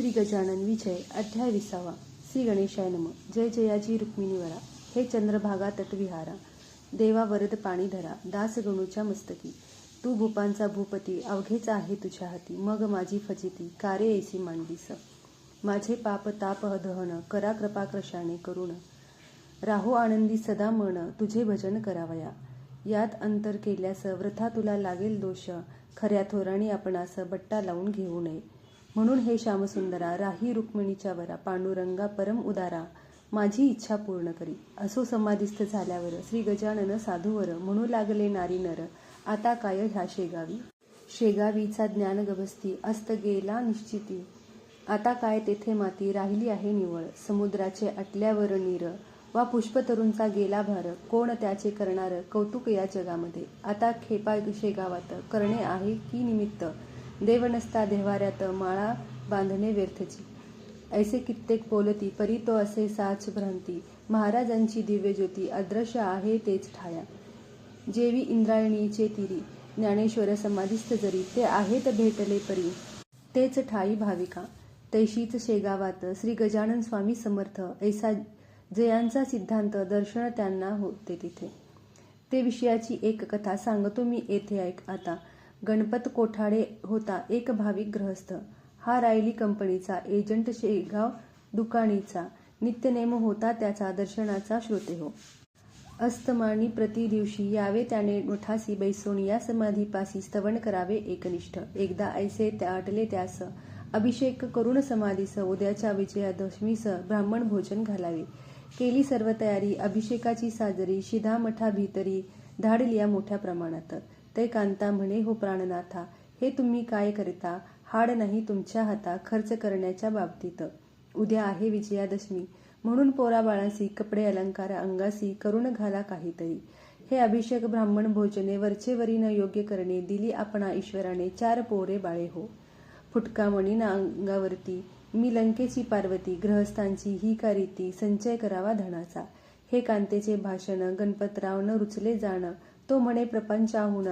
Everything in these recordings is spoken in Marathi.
श्री गजानन विजय अध्याय विसावा. श्री गणेशाय नम. जय जयाजी रुक्मिणीवरा. हे चंद्रभागा तटविहारा. देवा वरद पाणी धरा. दासगणूच्या मस्तकी. तू भूपांचा भूपती अवघेच आहे तुझ्या हाती. मग माझी फजिती. कारे ऐसी मांडलीस माझे पाप ताप दहन करा कृपा कृशाने करुण. राहो आनंदी सदा मन. तुझे भजन करावया. यात अंतर केल्यास वृथा तुला लागेल दोष. खऱ्या थोराणी आपणास बट्टा लावून घेऊ नये. म्हणून हे श्यामसुंदरा राही रुक्मिणीच्या वरा पांडुरंगा परम उदारा माझी इच्छा पूर्ण करी. असो समाधिस्थ झाल्यावर श्री गजानन साधूवर म्हणू लागले नारी नर आता काय ह्या शेगावी? शेगावीचा ज्ञान गभस्ती अस्त गेला निश्चिती. आता काय तेथे माती राहिली आहे निवळ? समुद्राचे अटल्यावर नीर वा पुष्पतरूंचा गेला भार कोण त्याचे करणार कौतुक या जगामध्ये? आता खेपा शेगावात करणे आहे की निमित्त? देव नसता देवाऱ्यात माळा बांधणे व्यर्थची. ऐसे कित्येक बोलती परी तो असे साच भ्रांती. महाराजांची दिव्य ज्योती अदृश्य आहे तेच ठाया. जेवी इंद्रायणीचे तिरी ज्ञानेश्वर समाधिस्थ जरी ते आहेत भेटले परी. तेच ठाई भाविका. तैशीच शेगावात श्री गजानन स्वामी समर्थ ऐसा जयांचा सिद्धांत दर्शन त्यांना होते तिथे. ते विषयाची एक कथा सांगतो मी येथे ऐक आता. गणपत कोठाडे होता एक भाविक ग्रहस्थ हा रायली कंपनीचा एजंट शेगाव दुकानीचा. नित्यनेम होता त्याचा दर्शनाचा श्रोते हो. अस्तमानी प्रतिदिवशी यावे त्याने मठासी बैसून या समाधीपासी स्तवन करावे एकनिष्ठ. एकदा ऐसे आटले त्यास. अभिषेक करून समाधीस उद्याच्या विजयादशमीस ब्राह्मण भोजन घालावे. केली सर्व तयारी अभिषेकाची साजरी शिधा मठा भीतरी धाडलिया मोठ्या प्रमाणात. ते कांता म्हणे हो प्राणनाथा हे तुम्ही काय करता? हाड नाही तुमच्या हाता खर्च करण्याच्या बाबतीत. उद्या आहे विजयादशमी. म्हणून पोराबाळासी कपडे अलंकार अंगासी करून घाला काहीतरी. हे अभिषेक ब्राह्मण भोजने वरचेवरी न योग्य करणे दिली आपणा ईश्वराने चार पोरे बाळे हो. फुटका ना अंगावरती. मी लंकेची पार्वती ग्रहस्थांची ही कारिती संचय करावा धनाचा. हे कांतेचे भाषण गणपतराव न रुचले जाणं. तो म्हणे प्रपंचाहून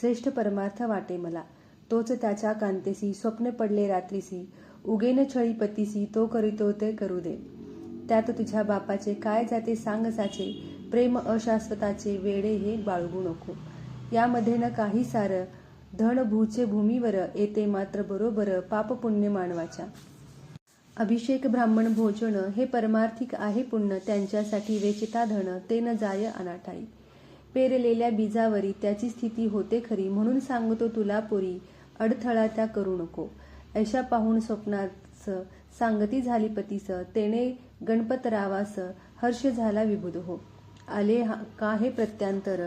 श्रेष्ठ परमार्थ वाटे मला. तोच त्याच्या कांतेसी स्वप्न पडले रात्रीसी. उगेन छळी पतीसी तो करीतो ते करू दे. त्यात तुझ्या बापाचे काय जाते सांग साचे प्रेम अशाश्वताचे वेडे हे बाळगू नको. यामध्ये न काही सार धन भूचे भूमीवर येते मात्र बरोबर पाप पुण्य मानवाच्या. अभिषेक ब्राह्मण भोजन हे परमार्थिक आहे पुण्य त्यांच्यासाठी वेचिता धन ते न जाय अनाठाई. पेरलेल्या बीजावरी त्याची स्थिती होते खरी म्हणून सांगतो तुला पोरी अडथळा त्या करू नको. ऐशा पाहून स्वप्नाचं सांगती झाली पतीस तेने गणपतरावास हर्ष झाला विबुध हो. आले का हे प्रत्यांतर?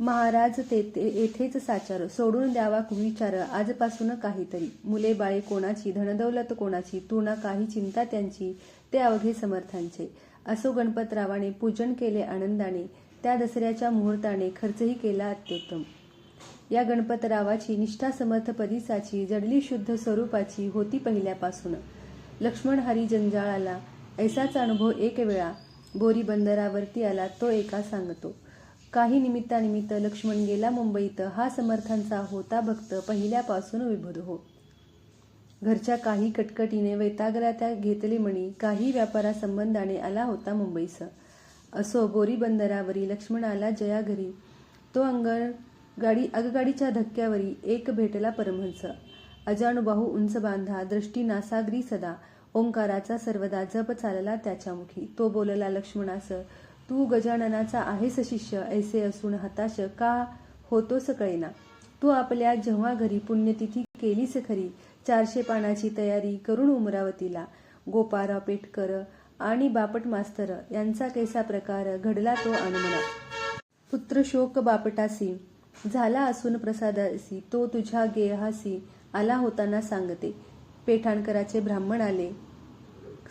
महाराज तेथे येथेच साचार सोडून द्यावा कुविचार आजपासून काहीतरी. मुले बाळे कोणाची धनदौलत कोणाची तू ना काही चिंता त्यांची ते अवघे समर्थांचे. असो गणपतरावाने पूजन केले आनंदाने त्या दसऱ्याच्या मुहूर्ताने खर्चही केला अत्युत्तम. या गणपतरावाची निष्ठा समर्थ परिसाची जडली शुद्ध स्वरूपाची होती पहिल्यापासून. लक्ष्मण हरी जंजाळाला ऐसाच अनुभव एक वेळा बोरी बंदरावरती आला तो एका सांगतो. काही निमित्तानिमित्त लक्ष्मण गेला मुंबईत हा समर्थांचा होता भक्त पहिल्यापासून विभुद हो. घरच्या काही कटकटीने वैतागला त्या घेतले म्हणी काही व्यापारासंबंधाने आला होता मुंबईस. असो बोरी बंदरावरी लक्ष्मणाला जया घरी. तो अंगण गाडी आगगाडीच्या धक्क्यावरी एक भेटला परमहंस. अजानुबाहू उंच बांधा दृष्टी नासागरी सदा. ओंकाराचा सर्वदा जप चालला त्याच्या मुखी. तो बोलला लक्ष्मणास तू गजाननाचा आहेस शिष्य ऐसे असून हताश का होतोस कळेना? तू आपल्या जेव्हा घरी पुण्यतिथी केलीस खरी चारशे पानाची तयारी करून उमरावतीला. गोपारा पेटकर आणि बापट मास्तर यांचा कैसा प्रकार घडला तो अनमना. पुत्र शोक बापटासी झाला असून प्रसादासी तो तुझ्या गेहासी आला होताना सांगते. पेठाणकराचे ब्राह्मण आले.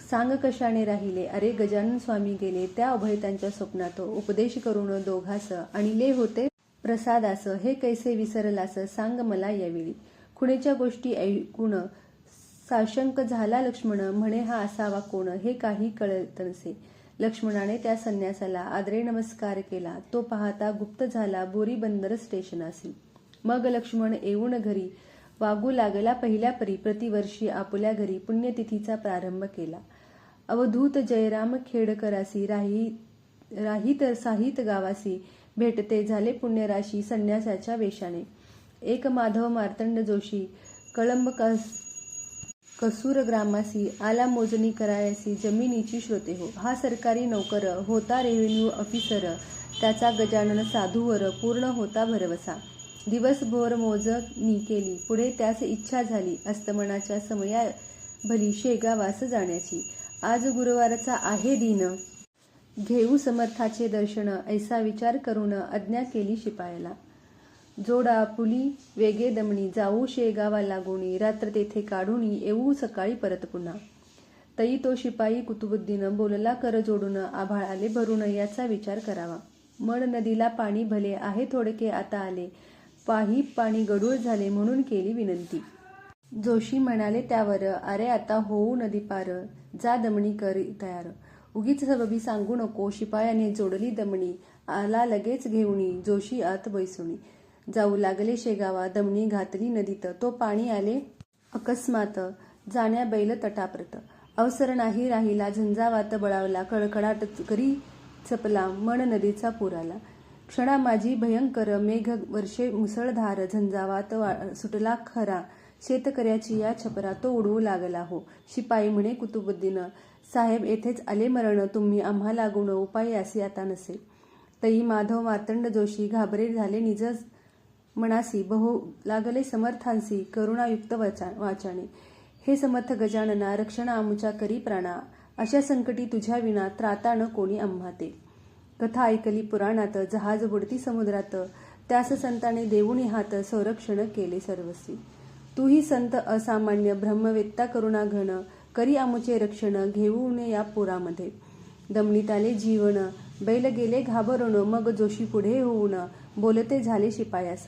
सांग कशाने राहिले? अरे गजानन स्वामी गेले. त्या अभयतांच्या स्वप्नात उपदेश करून दोघास आणले होते. प्रसादास हे कैसे विसरलास? सांग मला यावेळी. खुणेच्या गोष्टी ऐकून साशंक झाला लक्ष्मण म्हणे हा असावा कोण? हे काही कळत नसे. लक्ष्मणाने त्या संन्यासाला आदरे नमस्कार केला. तो पाहता गुप्त झाला बोरी बंदर स्टेशनासी मग लक्ष्मण येऊन घरी वागू लागला. पहिल्या परी प्रतिवर्षी आपुल्या घरी पुण्यतिथीचा प्रारंभ केला. अवधूत जयराम खेडकरासी राही राहित साहित गावासी भेटते झाले पुण्यराशी संन्यासाच्या वेशाने एक माधव मार्तंड जोशी कळंब कस कसूर ग्रामासी आला मोजणी करायसी जमिनीची श्रोते हो. हा सरकारी नोकर होता रेव्हेन्यू ऑफिसर त्याचा गजानन साधूवर पूर्ण होता भरवसा. दिवसभर मोजणी केली. पुढे त्यास इच्छा झाली. अस्तमनाच्या समया भली शेगावास जाण्याची. आज गुरुवारचा आहे दिन. घेऊ समर्थाचे दर्शन ऐसा विचार करून आज्ञा केली शिपायाला. जोडा पुली वेगे दमणी जाऊ शेगावा लागोणी रात्र तेथे काढूनी येऊ सकाळी परत पुन्हा. तई तो शिपाई कुतुबुद्दीनं बोलला कर जोडून आभाळ आले भरून याचा विचार करावा. मड नदीला पाणी भले आहे थोडके आता आले. पाही पाणी गडूळ झाले म्हणून केली विनंती. जोशी म्हणाले त्यावर अरे आता होऊ नदी पार जा दमणी कर तयार. उगीच सबबी सांगू नको शिपायाने जोडली दमणी आला लगेच घेऊनी जोशी आत बैसुनी. जाऊ लागले शेगावा दमणी घातली नदीत. तो पाणी आले अकस्मात. जाण्या बैल तटाप्रत अवसर नाही राहिला झंझावात बळावला कडकडाट करी चपला मन नदीचा पूर आला. क्षणा माझी भयंकर मेघ वर्षे मुसळधार झंझावात सुटला खरा. शेतकऱ्याची या छपरा तो उडवू लागला हो. शिपाई म्हणे कुतुबुद्दीन साहेब येथेच आले मरण. तुम्ही आम्हाला गुण उपाय असे आता नसे. तई माधव मातंड जोशी घाबरे झाले निजच मनासी बहु लागले समर्थांसी करुणायुक्त वचा वाचाने. हे समर्थ गजानना रक्षण आमुच्या करी प्राणा. अशा संकटी तुझ्या विना त्राता न कोणी आम्हाते. कथा ऐकली पुराणात जहाज बुडती समुद्रात. त्यास संताने देऊनी हात संरक्षण केले सर्वस्वी. तूही संत असामान्य ब्रह्मवेत्ता करुणा घन करी आमुचे रक्षण घेऊन या पुरामध्ये. दमनीत आले जीवन बैल गेले घाबरून मग जोशी पुढे होऊन बोलते झाले शिपायास.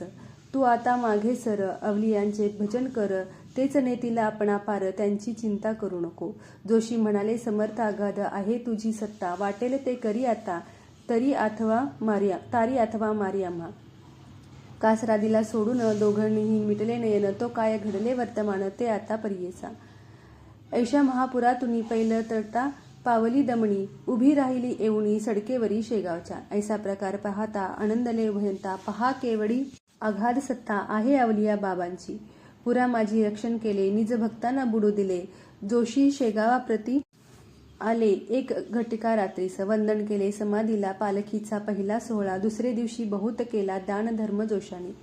तू आता मागे सर अवलियांचे भजन कर. तेच नेतीला आपणा पार त्यांची चिंता करू नको जोशी म्हणाले समर्थ आघात आहे तुझी सत्ता. वाटेल ते करी आता. तरी अथवा मारिया तारी अथवा मारी कासरादीला सोडून दोघांनीही मिटले नयन. तो काय घडले वर्तमान ते आता परियेचा ऐशा महापुरातून पहिलं तळता पावली दमणी उभी राहिली येऊनी सडकेवरी शेगावच्या. ऐसा प्रकार पाहता आनंदले उभयंता पहा केवडी आघाद सत्ता आहे अवलिया बाबांची. पुरा माझी रक्षण केले निज भक्तांना बुडू दिले. जोशी शेगावाप्रती आले एक घटिका रात्रीस. वंदन केले समाधीला पालखीचा पहिला सोहळा. दुसरे दिवशी बहुत केला दान धर्म जोशाने.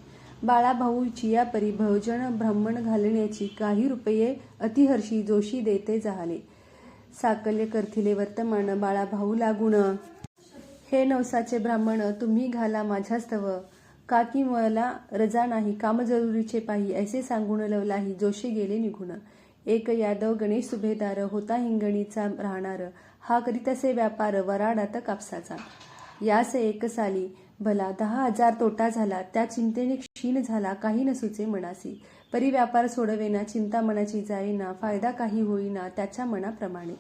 बाळाभाऊची या परी भोजन ब्राह्मण घालण्याची काही रुपये अतिहर्षी जोशी देते जाहले. साकल्य करथिले वर्तमान बाळा भाऊ लागुण हे नवसाचे ब्राह्मण तुम्ही घाला माझ्यास्तव काकी मला रजा नाही काम जरुरीचे पाही ऐसे सांगून लवलाही जोशी गेले निघून. एक यादव गणेश सुभेदार होता हिंगणीचा राहणार. हा करीत असे व्यापार वराडात कापसाचा. यास एक साली भला दहा हजार तोटा झाला त्या चिंतेने क्षीण झाला काही नसुचे मनासी परी व्यापार सोडवेना चिंता मनाची जाईना फायदा काही होईना त्याच्या मनाप्रमाणे.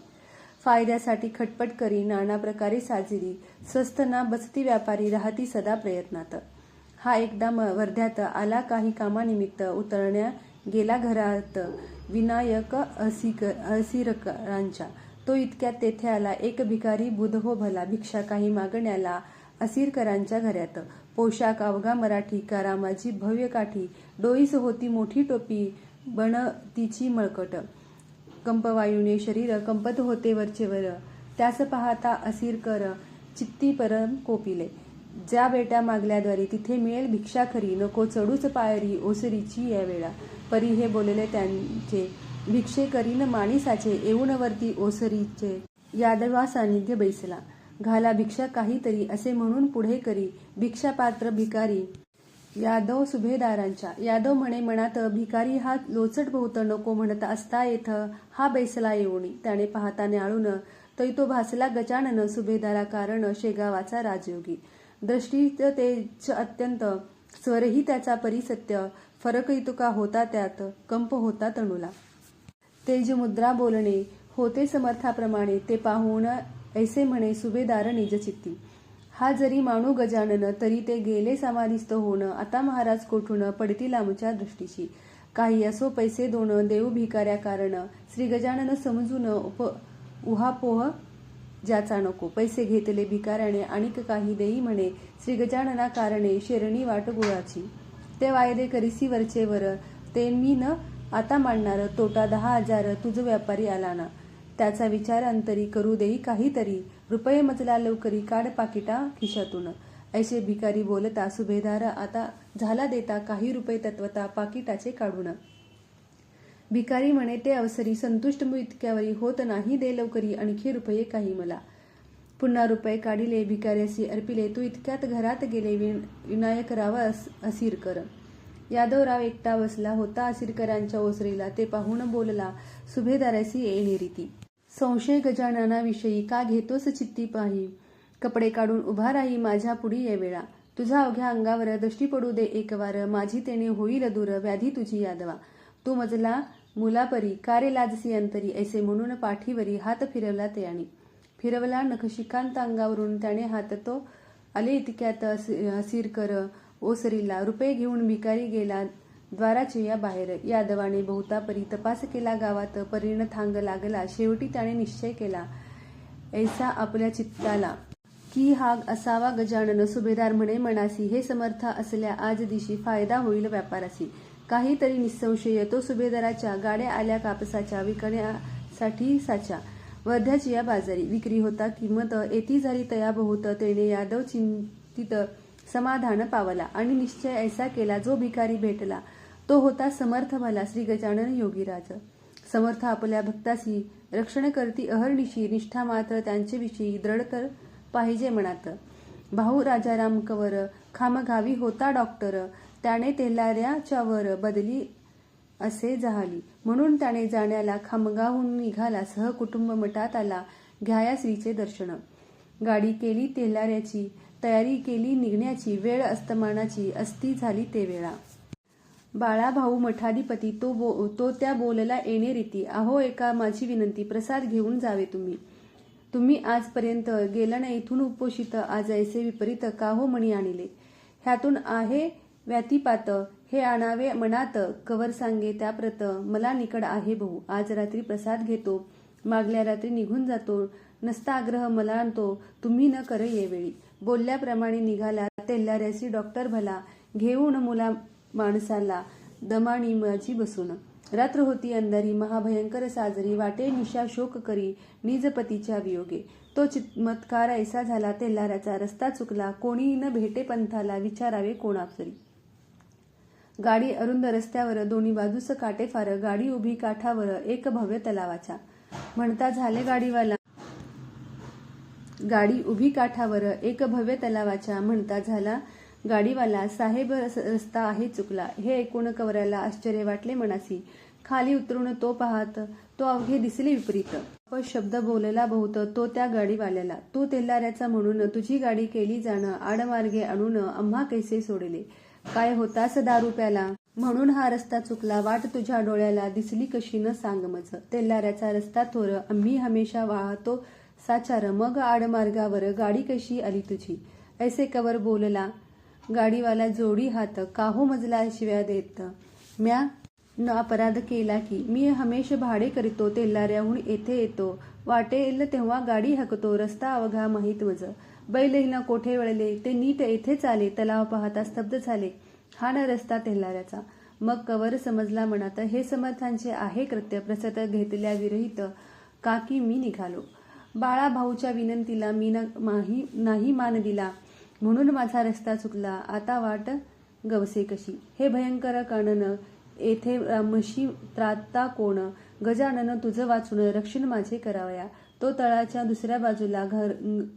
फायद्यासाठी खटपट करी नाना प्रकारे साजिरी. स्वस्त ना बसती व्यापारी राहती सदा प्रयत्नात. हा एकदा म- वर्ध्यात आला काही कामानिमित्त उतरण्या गेला घरात विनायक असिक असिरकरांच्या. तो इतक्यात तेथे आला एक भिकारी बुध हो भला भिक्षा काही मागण्याला असिरकरांच्या घरात. पोशाख अवघा मराठी कारामाची भव्य काठी डोईस होती मोठी टोपी बण तिची मळकट. कंपवायूने शरीर कंपत होते वरचेवर. त्यास पाहता असिरकर चित्ती परम कोपिले. ज्या बेट्या मागल्याद्वारे तिथे मिळेल भिक्षा खरी नको चढूच पायरी ओसरीची या वेळा परी हे बोलले त्यांचे भिक्षे करीन माणिसाचे येऊन वरती ओसरीचे. यादवा सानिध्य बैसला. घाला भिक्षा काहीतरी असे म्हणून पुढे करी. भिक्षापात्र भिकारी. यादव सुभेदारांच्या. यादव म्हणे मनात भिकारी हा लोचट बहुत नको म्हणत असता येथ हा बैसला येऊनी त्याने पाहता न्याळून तै तो भासला गजानन सुभेदारा कारण शेगावाचा राजयोगी. दृष्टीत तेज अत्यंत स्वरही त्याचा परिसत्य. फरक इतुका होता त्यात कंप होता तणूला. तेज मुद्रा बोलणे होते समर्थाप्रमाणे ते पाहून ऐसे म्हणे सुभेदार निजचित्ती. हा जरी माणू गजानन तरी ते गेले समाधिस्थ होणं आता महाराज कोठून पडतील आमच्या दृष्टीची काही असो पैसे दोन देऊ भिकाऱ्या कारण श्री गजानन समजून उप उहापोह ज्याचा नको. पैसे घेतले भिकाऱ्याने आणिक काही देई म्हणे श्री गजानना कारणे शेरणी वाट गुळाची. ते वायदे करीसी वरचे वर ते मी न आता मांडणार तोटा दहा हजार तुझ व्यापारी आला ना त्याचा विचार अंतरी करू देई काहीतरी. रुपये मजला लवकरी काढ पाकिटा खिशातून. ऐसे भिकारी बोलता सुभेदार आता झाला देता काही रुपये तत्वता पाकिटाचे काढून. भिकारी म्हणे ते अवसरी संतुष्ट इतक्यावरी होत नाही दे लवकरी आणखी रुपये काही मला. पुन्हा रुपये काढिले भिकाऱ्यासी अर्पिले तू इतक्यात घरात गेले विन विनायक राव अस असिरकर. यादवराव एकटा बसला होता असिरकरांच्या ओसरीला ते पाहून बोलला सुभेदारासी येणे रीती. संशय गजाननाविषयी का घेतोस चित्ती पाही? कपडे काढून उभा राही माझ्या पुढी येवेळा तुझ्या अवघ्या अंगावर दृष्टी पडू दे एकवार. माझी तेने होईल दूर व्याधी तुझी यादवा. तू मजला मुलापरी कारे लाजसी अंतरी ऐसे म्हणून पाठीवरी हात फिरवला ते आणि फिरवला नखशिकांत अंगावरून. त्याने हात तो आले इतक्यात सिरकर ओसरीला. रुपये घेऊन भिकारी गेला. द्वाराचे या बाहेर यादवाने बहुतापरी तपास केला गावात परिण थांग लागला शेवटी त्याने निश्चय केला ऐसा आपल्या चित्ताला. की हा असावा गजानन सुभेदार म्हणे मनासी हे समर्थ असल्या आज दिशी फायदा होईल व्यापारासी काहीतरी निसंशय तो सुभेदाराच्या गाड्या आल्या कापसाच्या विकण्यासाठी साच्या. वर्ध्याची या बाजारी विक्री होता किंमत येती झाली तया बहुत तेने यादव चिंतित समाधान पावला आणि निश्चय ऐसा केला जो भिकारी भेटला. तो होता समर्थ मला श्री गजानन योगीराज. समर्थ आपल्या भक्तासी रक्षण करती अहर्निशी निष्ठा मात्र त्यांच्याविषयी दृढ तर पाहिजे म्हणात भाऊ राजाराम कवर खामगावी होता डॉक्टर त्याने तेलाऱ्याच्या वर बदली असे झाली म्हणून त्याने जाण्याला खामगावहून निघाला सहकुटुंब मठात आला घ्याया श्रीचे दर्शन. गाडी केली तेलाऱ्याची तयारी केली निघण्याची वेळ अस्तमानाची अस्ती झाली ते वेळा. बाळा भाऊ मठाधिपती तो बो तो त्या बोलला येणे रीती अहो एका माझी विनंती प्रसाद घेऊन जावे तुम्ही. तुम्ही आजपर्यंत गेला नाही इथून उपोषित आज ऐसे विपरीत का हो म्हणी आणले? ह्यातून आहे व्यातिपात हे आणावे मनात कवर सांगे त्याप्रत मला निकड आहे भाऊ. आज रात्री प्रसाद घेतो मागल्या रात्री निघून जातो नसता आग्रह मला आणतो तुम्ही न कर येवेळी. बोलल्याप्रमाणे निघाला तेल्लाऱ्यासी डॉक्टर भला घेऊन मुला माणसाला दमाणी माझी बसून. रात्र होती अंधारी महाभयंकर साजरी वाटे निशा शोक करी निजपतीच्या वियोगे. तो चित्मत्कार ऐसा झाला तेल्लाऱ्याचा रस्ता चुकला कोणी न भेटे पंथाला विचारावे कोणापरी गाडी अरुंद रस्त्यावर दोन्ही बाजूस काटे फार गाडी उभी काठावर एक भव्य तलावाच्या. म्हणता झाले गाडीवाला. गाडी उभी काठावर एक भव्य तलावाच्या. म्हणता झाला गाडीवाला साहेब रस- रस्ता आहे चुकला. हे ऐकून कवऱ्याला आश्चर्य वाटले मनासी. खाली उतरून तो पाहत तो अवघे दिसले विपरीत. शब्द बोलला बहुत तो त्या गाडीवाल्याला. तू तेल्लाऱ्याचा म्हणून तुझी गाडी केली जाणं आडमार्गे आणून आम्हा कैसे सोडले? काय होतास दारू प्याला म्हणून हा रस्ता चुकला वाट तुझ्या डोळ्याला दिसली कशी न सांग मज तेल्लाऱ्याचा रस्ता थोर आम्ही हमेशा वाहतो साचार मग आडमार्गावर गाडी कशी आली तुझी? ऐसे कवर बोलला गाडीवाला जोडी हात काहो मजला शिव्या देत. म्या न अपराध केला की मी हमेश भाडे करीतो तेल्लाऱ्याहून येथे येतो. वाटेल तेव्हा गाडी हकतो रस्ता अवघा माहीत मज. बैलहीला कोठे वळले ते नीट येथेच आले तलाव पाहता स्तब्ध झाले. हा न रस्ता तेल्लाऱ्याचा मग कवर समजला म्हणत हे समर्थांचे आहे कृत्य प्रसत घेतल्या विरहित. काकी मी निघालो? बाळा भाऊच्या विनंतीला मी न माही नाही मान दिला. म्हणून माझा रस्ता चुकला. आता वाट गवसे कशी? हे भयंकर कणन येथे म्हशी त्राता कोण? गजानन तुझं वाचून रक्षण माझे करावया. तो तळाच्या दुसऱ्या बाजूला घर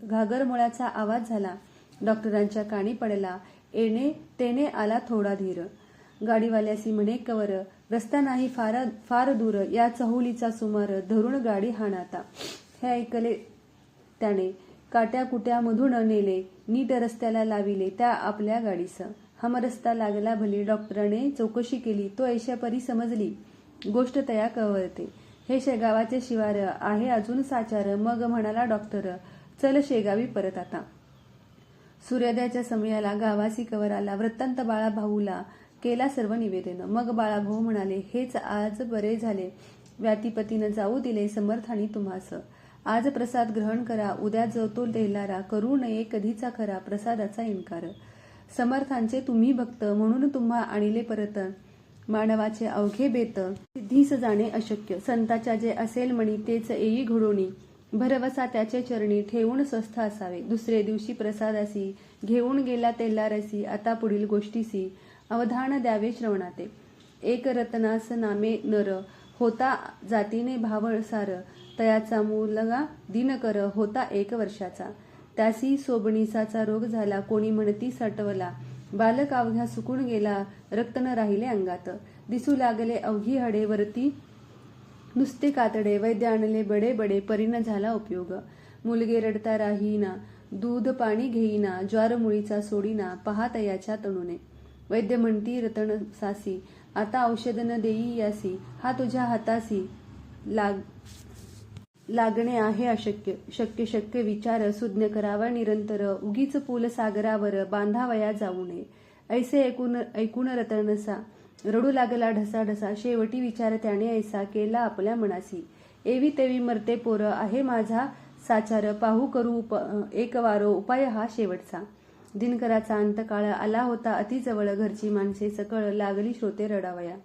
घागरमुळाचा आवाज झाला. डॉक्टरांच्या काणी पडला. येणे तेने आला थोडा धीर. गाडीवाल्यासी म्हणे कवर रस्ता नाही फार फार दूर. या चहुलीचा सुमार धरून गाडी हाणाता. हे ऐकले त्याने. काट्या कुट्यामधून नेले नीट रस्त्याला लाविले त्या आपल्या गाडीस हमरस्ता लागला भली. डॉक्टराने चौकशी केली तो ऐशापरी समजली. गोष्ट तया कळवते हे शेगावाचे शिवार आहे अजून साचार. मग म्हणाला डॉक्टर चल शेगावी परत आता. सूर्योदयाच्या समयाला गावासी कवराला वृत्तांत बाळाभाऊला केला सर्व निवेदन. मग बाळाभाऊ म्हणाले हेच आज बरे झाले. व्यातीपतीनं जाऊ दिले समर्थानी तुम्हास आज प्रसाद ग्रहण करा उद्या जो तो करू नये कधीचा खरा प्रसादाचा इन्कार. समर्थांचे तुम्ही भक्त म्हणून तुम्हा आणिले परत. मानवाचे अवघे बेत सिद्धीस जाणे अशक्य. संताच्या जे असेल म्हणी तेच येई घडोणी भरवसा त्याचे चरणी ठेवून स्वस्थ असावे. दुसरे दिवशी प्रसादासी घेऊन गेला तेलारसी आता पुढील गोष्टीसी. अवधान द्यावे श्रवणाते. एक रत्नास नामे नर होता जातीने भावळ सार तयाचा मुलगा दिनकर होता एक वर्षाचा. त्यासी सोबणीसाचा रोग झाला कोणी म्हणती सटवला बालक अवघ्या सुकून गेला रक्त न राहिले अंगात. दिसू लागले अवघी हडे वरती नुसते कातडे वैद्य आणले बडे बडे परिण झाला उपयोग. मुलगे रडता राहीना दूध पाणी घेईना ज्वारमुळीचा सोडीना पहा तयाच्या तणुने. वैद्य म्हणती रतन सासी आता औषध न देई यासी हा तुझ्या हातासी लाग लागणे आहे अशक्य शक्य शक्य विचार सुज्ञ करावा निरंतर उगीच पूल सागरावर बांधावया जाऊ नये. ऐसे ऐकून ऐकून रतनसा रडू लागला ढसा ढसा शेवटी विचार त्याने ऐसा केला आपल्या मनासी एवी तेवी मरते पोर आहे माझा साचार पाहू करू उप एक वारो उपाय हा शेवटचा. दिनकराचा अंतकाळ आला होता. अतिजवळ घरची माणसे सकळ लागली श्रोते रडावया.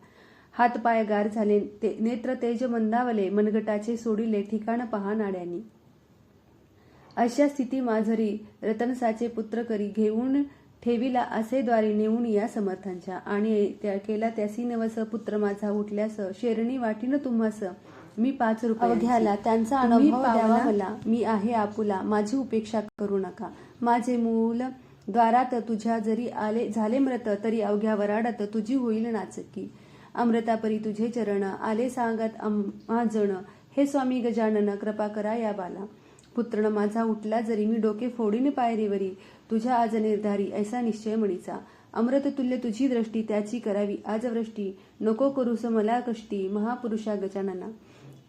हातपाय गार झाले. ते नेत्र तेज मंदावले. मनगटाचे सोडिले ठिकाण पहा नाड्यांनी. अशा स्थिती माझरी रतनसाचे पुत्र करी घेऊन ठेविला असे द्वारे नेऊन या समर्थांच्या. आणि त्या केला त्यासी नवस पुत्र माझा उठल्यास शेरणी वाटीन तुम्हास मी पाच रुपये अवघ्याला त्यांचा अनुभव द्यावा मला. मी आहे आपुला. माझी उपेक्षा करू नका. माझे मूल द्वारात तुझ्या जरी आले झाले मृत तरी अवघ्या वराडात तुझी होईल नाचकी. अमृतापरी तुझे चरण आले सांगत आम्हा हे स्वामी गजानन कृपा करा या बाला. पुत्रण माझा उठला जरी मी डोके फोडीन पायरीवरी. तुझ्या आज निर्धारी ऐसा निश्चय म्हणीचा. अमृत तुल्य तुझी दृष्टी त्याची करावी आज वृष्टी. नको करूस मला कष्टी महापुरुषा गजानना.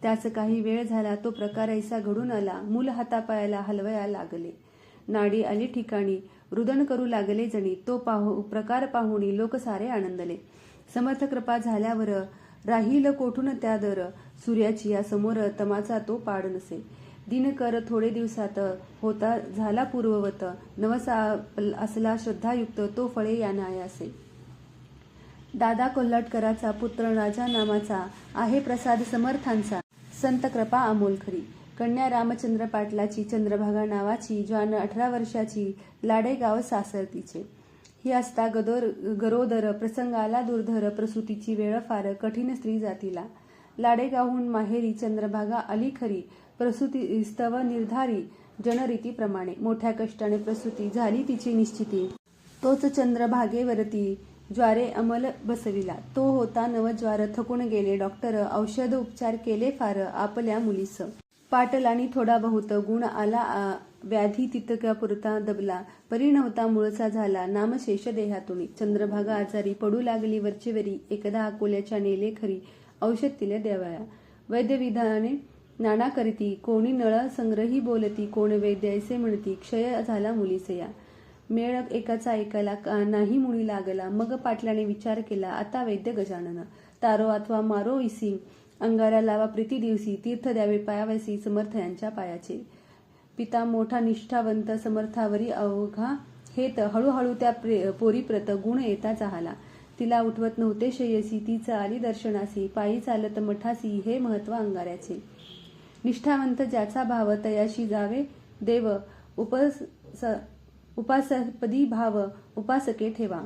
त्याच काही वेळ झाला तो प्रकार ऐसा घडून आला. मूल हातापायाला हलवया लागले. नाडी आली ठिकाणी. रुदन करू लागले जणी. तो पाहू प्रकार पाहुणी लोक सारे आनंदले. समर्थ कृपा झाल्यावर राहील कोठून त्या दर? सूर्याची या समोर तमाचा तो पाड नसे. दिनकर थोडे दिवसात होता झाला पूर्ववत. नवसा असला श्रद्धायुक्त तो फळे यानायासे दादा कोल्हाटकराचा पुत्र राजा नामाचा आहे प्रसाद समर्थांचा. संत कृपा अमोल खरी. कन्या रामचंद्र पाटलाची चंद्रभागा नावाची ज्वान अठरा वर्षाची लाडेगाव सासर तिचे ही असता गदोर गरोदर प्रसंगाला दुर्धर प्रसूतीची वेळ फार कठीण स्त्री जातीला. लाडेगावहून माहेरी चंद्रभागा आली खरी प्रसूती स्तव निर्धारी जनरीतीप्रमाणे. मोठ्या कष्टाने प्रसूती झाली तिची निश्चिती. तोच चंद्रभागेवरती ज्वारे अमल बसविला. तो होता नवज्वार थकून गेले डॉक्टर. औषध उपचार केले फार आपल्या मुलीस पाटल आणि थोडा बहुत गुण आला व्याधी तितक्या पुरता दबला. परी नव्हता मूळचा झाला. नामशेष देहातून चंद्रभागा आजारी पडू लागली वरचेवरी. एकदा अकोल्याच्या नेले खरी औषध तिले देवाया. वैद्यविधाने नाना करीती. कोणी नळ संग्रही बोलती कोण वैद्य ऐसे म्हणती क्षय झाला मुलीसया. मेळ एकाचा ऐकायला का- नाही मुळी लागला. मग पाटलाने विचार केला आता वैद्य गजानन. तारो अथवा मारो इसिंग अंगारा लावा प्रीती दिवसी तीर्थ द्यावे पायावसी समर्थ यांच्या पायाचे. पिता मोठा निष्ठावंत समर्थावरी अवघा. हेत हळूहळू त्या प्रे- पोरीप्रत गुण येता चाहला. तिला उठवत नव्हते शेयसी तीच आली दर्शनासी. पायी चालत मठासी हे महत्त्व अंगाऱ्याचे. निष्ठावंत ज्याचा भाव तयाशी जावे. देव उपस उपासपदी भाव उपासके ठेवा.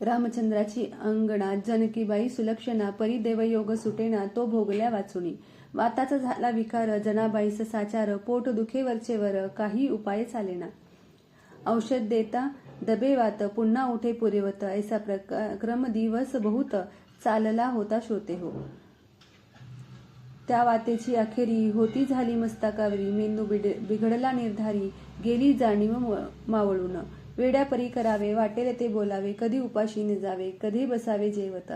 रामचंद्राची अंगणा जनकीबाई सुलक्षणा परिदेवयोग सुटेना तो भोगल्या वाचुनी. वाताचा झाला विकार जनाबाईस साचार पोट दुखेवरचे वर काही उपाय चालेना. औषध देता दबे वात पुन्हा उठे पुरेवत ऐसा प्रका- क्रम दिवस बहुत चालला होता श्रोते हो. त्या वातेची अखेरी होती झाली मस्तकावरी मेंदू बिड- बिघडला निर्धारी गेली जाणीव मावळून. वेड्यापरी करावे वाटेल ते बोलावे कधी उपाशीने जावे कधी बसावे जेवत.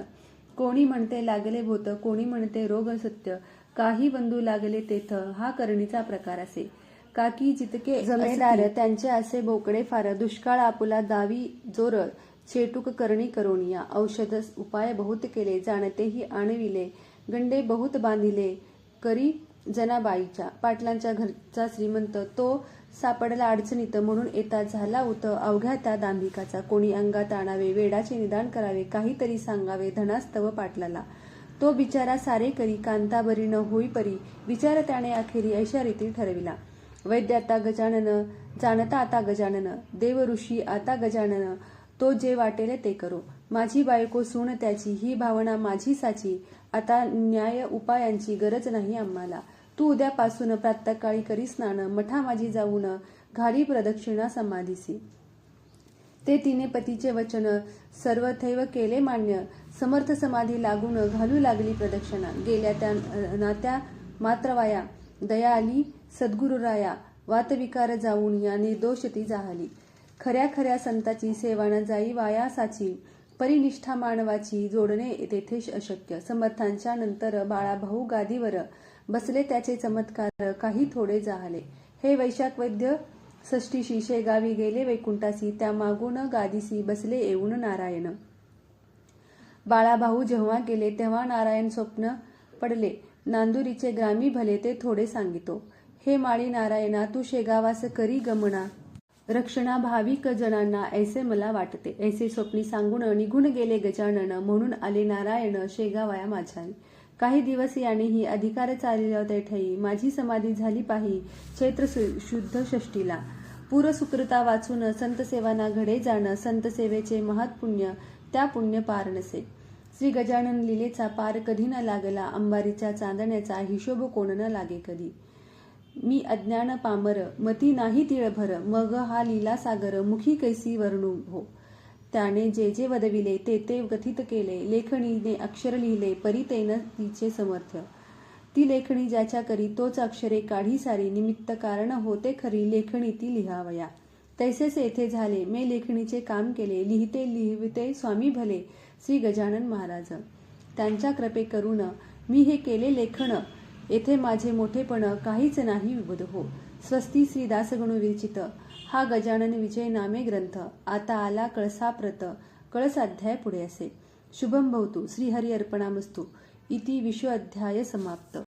कोणी म्हणते लागले भूत कोणी म्हणते रोग सत्य. काही बंधू लागले तेथ हा करणीचा प्रकार असे. काकी जितके जमेदार त्यांचे असे बोकडे फार. दुष्काळ आपुला दावी जोर. चेटुक करणी करोनिया औषध उपाय बहुत केले जाणतेही आणविले. गंडे बहुत बांधिले करी जनाबाईच्या. पाटलांच्या घरचा श्रीमंत तो सापडला अडचणीत म्हणून येता झाला उत अवघ्या त्या दांभिकाचा कोणी अंगात आणावे वेडाचे निदान करावे काहीतरी सांगावे धनास्तव पाटलाला. तो बिचारा सारे करी कांताबरी न होई परी विचार त्याने अखेरी ऐशा रीती ठरविला. वैद्य आता गजानन जाणता आता गजानन देव ऋषी आता गजानन तो जे वाटेल ते करो. माझी बायको सून त्याची ही भावना माझी साची. आता न्याय उपायांची गरज नाही आम्हाला. तू उद्यापासून प्रातकाळी करी स्नान मठा माझी जाऊन घाली प्रदक्षिणा समाधीसी. ते तिने पतीचे वचन सर्वथैव केले मान्य. समर्थ समाधी लागून घालू लागली प्रदक्षिणा. गेल्या त्या नात्या मात्रवाया दया आली सद्गुरुराया वातविकार जाऊन या निर्दोष ती जाहली. खऱ्या खऱ्या संताची सेवा जाई वाया साची. परिनिष्ठा मानवाची जोडणे तेथे अशक्य. समर्थांच्या नंतर बाळाभाऊ गादीवर बसले त्याचे चमत्कार काही थोडे जाहले. हे वैशाख वैद्य षष्टीशी शेगावी गेले वैकुंठासी त्या मागून गादीसी बसले येऊन नारायण. बाळाभाऊ जेव्हा गेले तेव्हा नारायण स्वप्न पडले. नांदुरीचे ग्रामी भले ते थोडे सांगितो. हे माळी नारायणा तू शेगावास करी गमना. रक्षणा भाविक जणांना ऐसे मला वाटते. ऐसे स्वप्नी सांगून निघून गेले गजानन. म्हणून आले नारायण शेगावाया माझ्या काही दिवस यानेही अधिकार चालिला ते ठई. माझी समाधी झाली पाही चैत्र शुद्ध षष्टीला पूरसुकृता वाचून संत सेवाना घडे जाणं संत सेवेचे महत्पुण्य त्या पुण्य पार नसे. श्री गजानन लिलेचा पार कधी न लागला अंबारीच्या चांदण्याचा हिशोब कोण न लागे कधी. मी अज्ञान पामर मती नाही तिळभर मग हा लीला सागर मुखी कैसी वर्णू हो त्याने जे जे वदविले ते ते कथित केले. लेखणीने अक्षर लिहिले परितेन तिचे समर्थ. ती लेखणी ज्याच्या करी तोच अक्षरे काढी सारी निमित्त कारण होते खरी लेखणी ती लिहावया. तैसेच येथे झाले. मे लेखणीचे काम केले. लिहिते लिहिते स्वामी भले श्री गजानन महाराज. त्यांच्या कृपे करून मी हे केले लेखन येथे माझे मोठेपण काहीच नाही विबुध हो. स्वस्ती श्री दासगणू विरचित. हा गजानन विजय नामे ग्रंथ. आता आला कळसाप्रत कळस अध्याय पुढे असे. शुभम भवतु. श्रीहरी अर्पणामस्तु. इति विश्व अध्याय समाप्त.